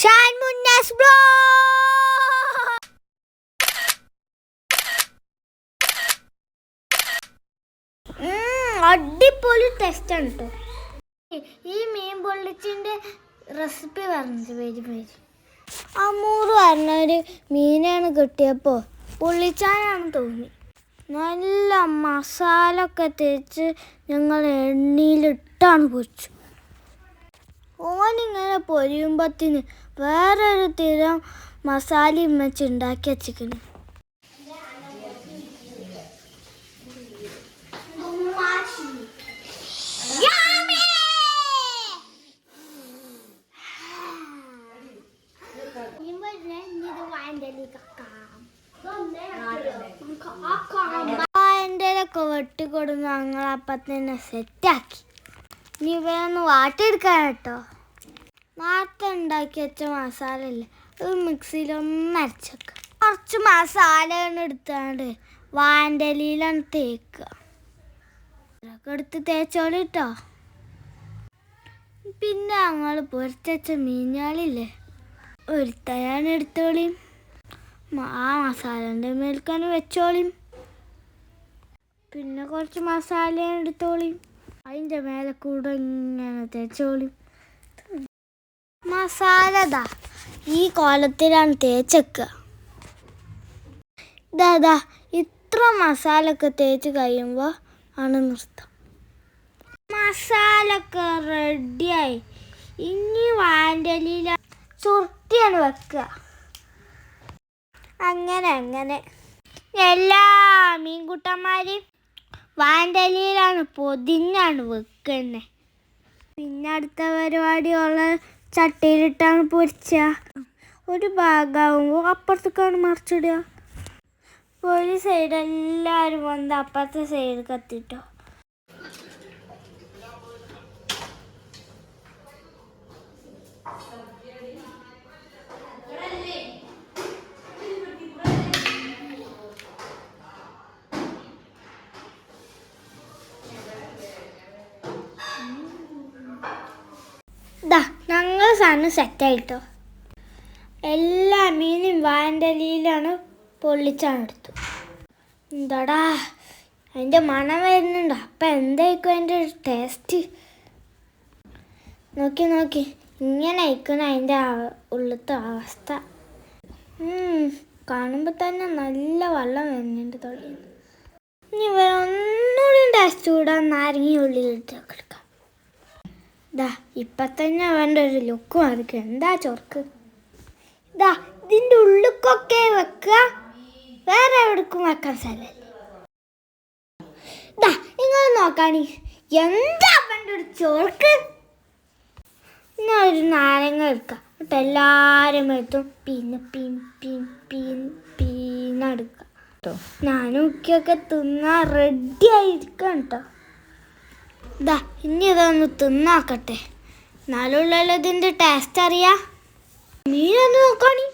ഷാൻ മുന്നാസ് ബ്ലോ അടിപൊളി ടേസ്റ്റ് ആണ് കേട്ടോ ഈ മീൻ പൊള്ളിച്ചിന്റെ റെസിപ്പി പറഞ്ഞത് പേര് പേര്. അമ്മൂറ് പറഞ്ഞൊരു മീനാണ് കിട്ടിയപ്പോൾ പൊള്ളിച്ചാനാണ് തോന്നി. നല്ല മസാല ഒക്കെ തേച്ച് ഞങ്ങൾ എണ്ണയിലിട്ടാണ് പൊരിച്ചു ഓനിങ്ങനെ പൊരിയുമ്പത്തിന് വേറൊരു തരം മസാലയും വെച്ച് ഉണ്ടാക്കി വച്ചിരിക്കുന്നു. ഒക്കെ വെട്ടിക്കൊടുന്ന് ഞങ്ങൾ അപ്പം സെറ്റാക്കി ഇനി വേണം വാട്ടിയെടുക്കാൻ കേട്ടോ നേരത്തെ ഉണ്ടാക്കി വെച്ച മസാല അല്ലേ അത് മിക്സിയിലൊന്ന് അരച്ചേക്കുക കുറച്ച് മസാല എടുത്താണ്ട് വാൻഡലിയിലാണ് തേക്കുക. ഇതൊക്കെ എടുത്ത് തേച്ചോളി കേട്ടോ പിന്നെ ഞങ്ങൾ പൊരിച്ചച്ച മീഞ്ഞാളില്ലേ ഒരുത്തയാണ് എടുത്തോളിയും ആ മസാലന്റെ മേൽക്കാണ് വെച്ചോളിയും പിന്നെ കുറച്ച് മസാലയാണ് എടുത്തോളിയും അതിന്റെ മേലെ കൂടെ ഇങ്ങനെ തേച്ചോളിയും മസാല ദാ ഈ കോലത്തിലാണ് തേച്ചെക്കുക. ദാ ഇത്ര മസാല ഒക്കെ തേച്ച് കഴിയുമ്പോൾ ആണ് നൃത്തം. മസാല ഒക്കെ റെഡിയായി ഇനി വാന്റലിയില ചുരുട്ടിയാണ് വെക്കുക. അങ്ങനെ അങ്ങനെ. എല്ലാ മീൻകുട്ടന്മാരെയും വാന്റലിയിലാണ് പൊതിഞ്ഞാണ് വെക്കുന്നത്. പിന്നെ അടുത്ത പരിപാടിയുള്ള ചട്ടിയിലിട്ടാണ് പൊരിച്ച. ഒരു ഭാഗമാകുമ്പോൾ അപ്പുറത്തേക്കാണ് മറിച്ചിടുക. ഒരു സൈഡ് എല്ലാവരും വന്ന് അപ്പുറത്തെ സൈഡ് കത്തിട്ടോ ദാ സാധനം സെറ്റായിട്ടോ എല്ലാ മീനും വാൻഡലിയിലാണ് പൊള്ളിച്ചാണ് എടുത്തു എന്താടാ അതിന്റെ മണം വരുന്നുണ്ട്. അപ്പം എന്തായിരിക്കും അതിന്റെ ടേസ്റ്റ് നോക്കി നോക്കി. ഇങ്ങനെ ആയിരിക്കണം അതിന്റെ ഉള്ളത്തെ അവസ്ഥ. കാണുമ്പോൾ തന്നെ നല്ല വെള്ളം വരുന്നുണ്ട് തൊള്ളിയിൽ ഇനി വേറെ ഒന്നുകൂടി ടേസ്റ്റ് കൂടാൻ നാരങ്ങ ഉള്ളിലിട്ട് കൊടുക്കാം ദാ ഇപ്പൊ തന്നെ അവന്റെ ഒരു ലുക്ക് മാറിക്ക എന്താ ചൊർക്ക്? ദാ ഇതിന്റെ ഉള്ളുക്കൊക്കെ വെക്കുക വേറെ എവിടേക്കും വെക്കാൻ സ്ഥലമല്ല. ദാ നിങ്ങൾ നോക്കാണി. എന്താ അവന്റെ ഒരു ചോർക്ക്? ഒരു നാരങ്ങ എടുക്കാം എന്നിട്ട് എല്ലാവരും എത്തും പിന്നെ പിൻ പിൻ പിൻ പീന്നെടുക്കാം ഞാനും ഉക്കിയൊക്കെ തിന്നാൻ റെഡി ആയിരിക്കാം കേട്ടോ ദാ ഇനി ഇതൊന്ന് തിന്നാക്കട്ടെ. നാലുള്ളതിന്റെ ടേസ്റ്റ് അറിയാ. മീനൊന്ന് നോക്കാണി.